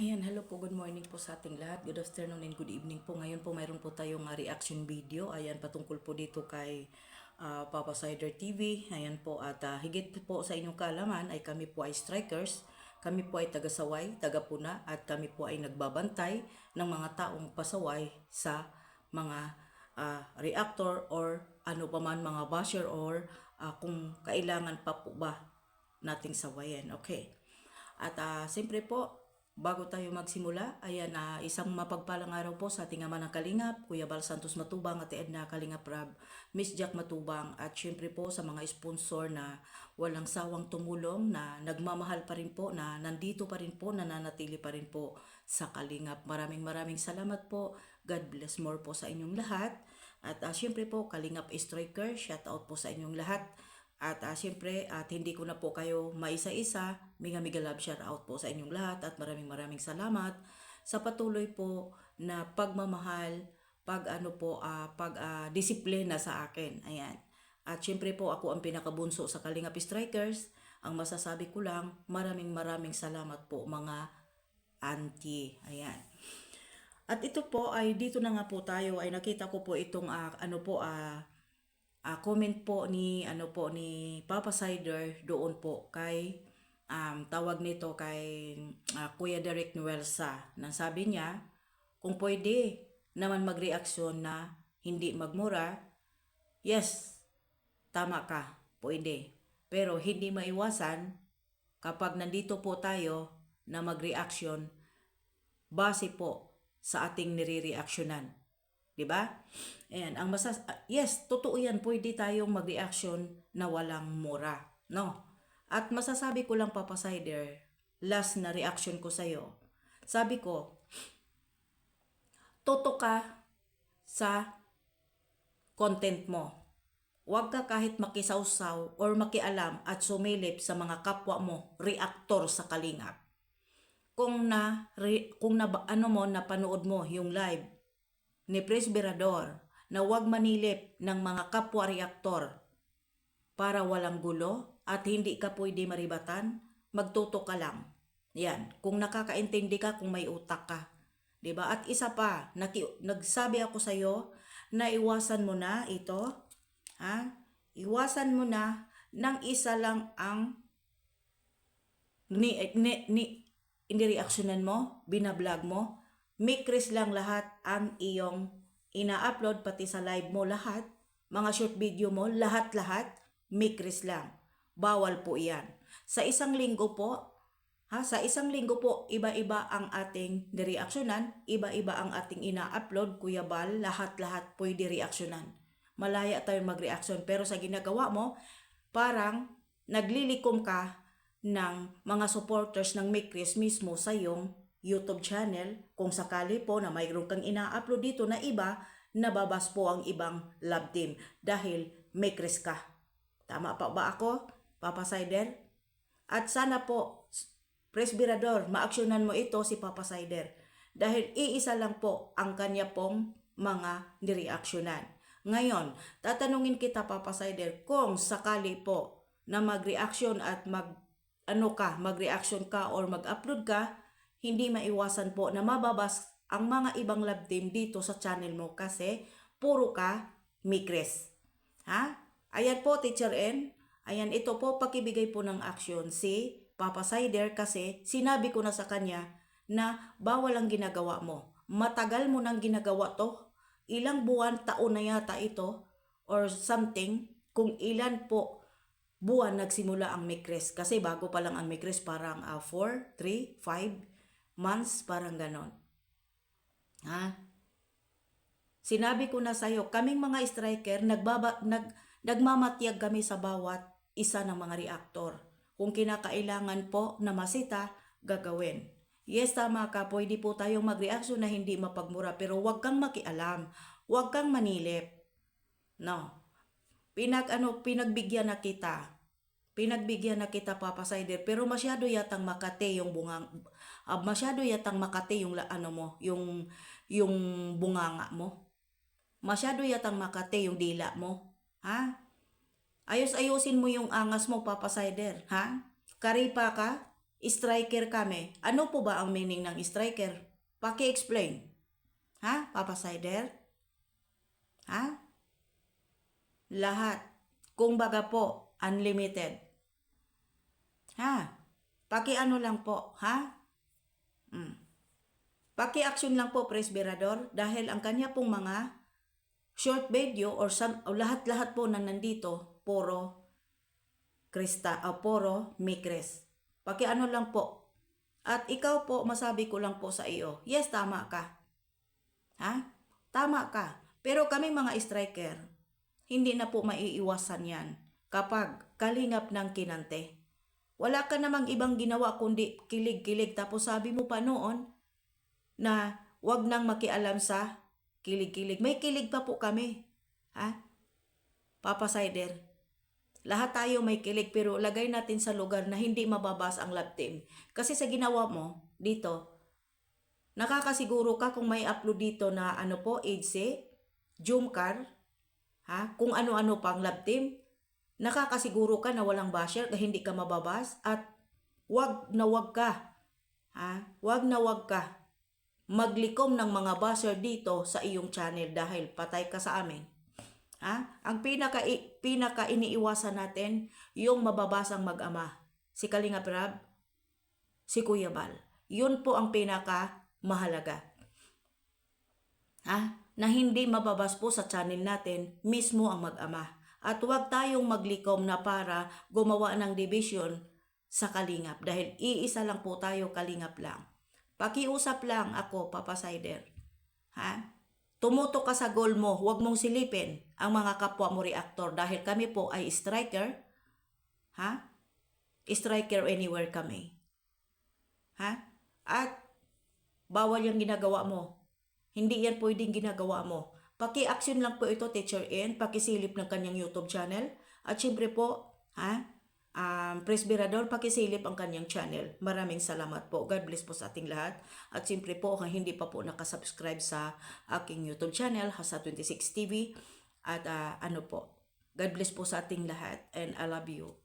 Ayan, hello po, good morning po sa ating lahat. Good afternoon and good evening po. Ngayon po mayroon po tayong ah, reaction video. Ayan, patungkol po dito kay ah, Papa Cider TV. Ayan po, at ah, higit po sa inyong kaalaman ay kami po ay strikers. Kami po ay taga-saway, taga-puna, at kami po ay nagbabantay ng mga taong pasaway sa mga ah, reactor or ano pa man mga basher or ah, kung kailangan pa po ba nating sawayan. Okay. At ah, siyempre po, bago tayo magsimula, ayan, ah, isang mapagpalang araw po sa ating ama ng Kalingap, Kuya Bal Santos Matubang, at Edna Kalingap Rab, Miss Jack Matubang, at syempre po sa mga sponsor na walang sawang tumulong, na nagmamahal pa rin po, na nandito pa rin po, nananatili pa rin po sa Kalingap. Maraming maraming salamat po. God bless more po sa inyong lahat. At ah, syempre po, Kalingap Striker, shout out po sa inyong lahat. At uh, siyempre, at hindi ko na po kayo maisa-isa, mega love shout out po sa inyong lahat at maraming maraming salamat sa patuloy po na pagmamahal, pag ano po, ah, pag ah, disiplina sa akin. Ayan. At siyempre po ako ang pinakabunso sa Kalingap Strikers. Ang masasabi ko lang, maraming maraming salamat po mga auntie. Ayan. At ito po ay dito na nga po tayo ay nakita ko po itong ah, ano po ah ah, comment po ni ano po ni Papa Cider doon po kay um, tawag nito kay ah, Kuya Derek Nuelsa nang sabi niya kung pwede naman magreaksyon na hindi magmura yes tama ka pwede. Pero hindi maiwasan kapag nandito po tayo na magreaksyon base po sa ating nire-reaksyonan 'Di ba? Ayan, ang masas yes, totoo 'yan, pwede tayong mag-reaction na walang mura, no? At masasabi ko lang Papa Cider, last na reaction ko sa Sabi ko, toto ka sa content mo. Huwag ka kahit makisawsaw or makialam at sumilip sa mga kapwa mo, reaktor sa kalingap. Kung na, re, kung na ano mo, napanood mo yung live ni Presberador na huwag manilip ng mga kapwa reaktor para walang gulo at hindi ka pwede maribatan, magtuto ka lang. Yan, kung nakakaintindi ka, kung may utak ka. 'Di ba? At isa pa, naki, nagsabi ako sa iyo na iwasan mo na ito. Ha? Iwasan mo na ng isa lang ang ni, ni, ni, hindi reaksyonan mo, binablog mo, Mikris lang lahat ang iyong ina-upload pati sa live mo lahat, mga short video mo, lahat-lahat, mikris lang. Bawal po iyan. Sa isang linggo po, ha, sa isang linggo po, iba-iba ang ating direaksyonan, iba-iba ang ating ina-upload, Kuya Bal, lahat-lahat pwede reaksyonan. Malaya tayong mag-reaction, pero sa ginagawa mo, parang naglilikom ka ng mga supporters ng Mikris mismo sa iyong YouTube channel kung sakali po na mayroon kang ina-upload dito na iba, nababas po ang ibang love team dahil may kris ka. Tama pa ba ako, Papa Sider? At sana po, Presbyrador, maaksyonan mo ito si Papa Sider dahil iisa lang po ang kanya pong mga nireaksyonan. Ngayon, tatanungin kita Papa Sider kung sakali po na mag-reaction at mag ano ka, mag-reaction ka or mag-upload ka, hindi maiwasan po na mababas ang mga ibang love team dito sa channel mo kasi puro ka mikres. Ha? Ayan po, Teacher N. Ayan, ito po, pakibigay po ng action si Papa Sider kasi sinabi ko na sa kanya na bawal ang ginagawa mo. Matagal mo nang ginagawa to. Ilang buwan, taon na yata ito or something. Kung ilan po buwan nagsimula ang mikres. Kasi bago pa lang ang mikres, parang 4, 3, 5, months, parang ganon. Ha? Sinabi ko na sa'yo, kaming mga striker, nagbaba, nag, nagmamatyag kami sa bawat isa ng mga reaktor. Kung kinakailangan po na masita, gagawin. Yes, tama ka, pwede po tayong magreaksyon na hindi mapagmura, pero huwag kang makialam, huwag kang manilip. No. Pinag, ano, pinagbigyan na kita Pinagbigyan na kita Papa Sider pero masyado yatang makate yung bungang uh, masyado yatang makate yung ano mo, yung yung bunganga mo. Masyado yatang makate yung dila mo. Ha? Ayos-ayusin mo yung angas mo Papa Sider, ha? Karipa ka? striker kami. Ano po ba ang meaning ng striker? Paki-explain. Ha, Papa Sider? Ha? Lahat. Kung baga po, unlimited. Ha? Paki-ano lang po, ha? Mm. Paki-action lang po, Presbyrador, dahil ang kanya pong mga short video or, some, lahat-lahat po na nandito, puro Krista, o puro Mikres. Paki-ano lang po. At ikaw po, masabi ko lang po sa iyo, yes, tama ka. Ha? Tama ka. Pero kami mga striker, hindi na po maiiwasan yan kapag kalingap ng kinante. Wala ka namang ibang ginawa kundi kilig-kilig tapos sabi mo pa noon na wag nang makialam sa kilig-kilig. May kilig pa po kami. Ha? Papa Sider, lahat tayo may kilig pero lagay natin sa lugar na hindi mababas ang love team. Kasi sa ginawa mo dito, nakakasiguro ka kung may upload dito na ano po, AGC, Jumcar, ha? kung ano-ano pang love team, nakakasiguro ka na walang basher, hindi ka mababas, at wag na wag ka, ha? wag na wag ka maglikom ng mga basher dito sa iyong channel dahil patay ka sa amin. Ha? Ang pinaka, pinaka iniiwasan natin, yung mababasang mag-ama. Si Kalinga Prab, si Kuya Bal. Yun po ang pinaka mahalaga. Ha? Na hindi mababas po sa channel natin, mismo ang mag-ama. At huwag tayong maglikom na para gumawa ng division sa Kalingap dahil iisa lang po tayo Kalingap lang. Pakiusap lang ako, Papa Sider. Ha? Tumutok ka sa goal mo, huwag mong silipin ang mga kapwa mo reactor dahil kami po ay striker. Ha? Striker anywhere kami. Ha? At bawal yung ginagawa mo. Hindi yan pwedeng ginagawa mo. Paki-action lang po ito, Teacher N. Pakisilip ng kanyang YouTube channel. At syempre po, ha? Um, Presbyrador, pakisilip ang kanyang channel. Maraming salamat po. God bless po sa ating lahat. At siyempre po, kung hindi pa po nakasubscribe sa aking YouTube channel, Hasa 26 TV. At ah, ano po, God bless po sa ating lahat. And I love you.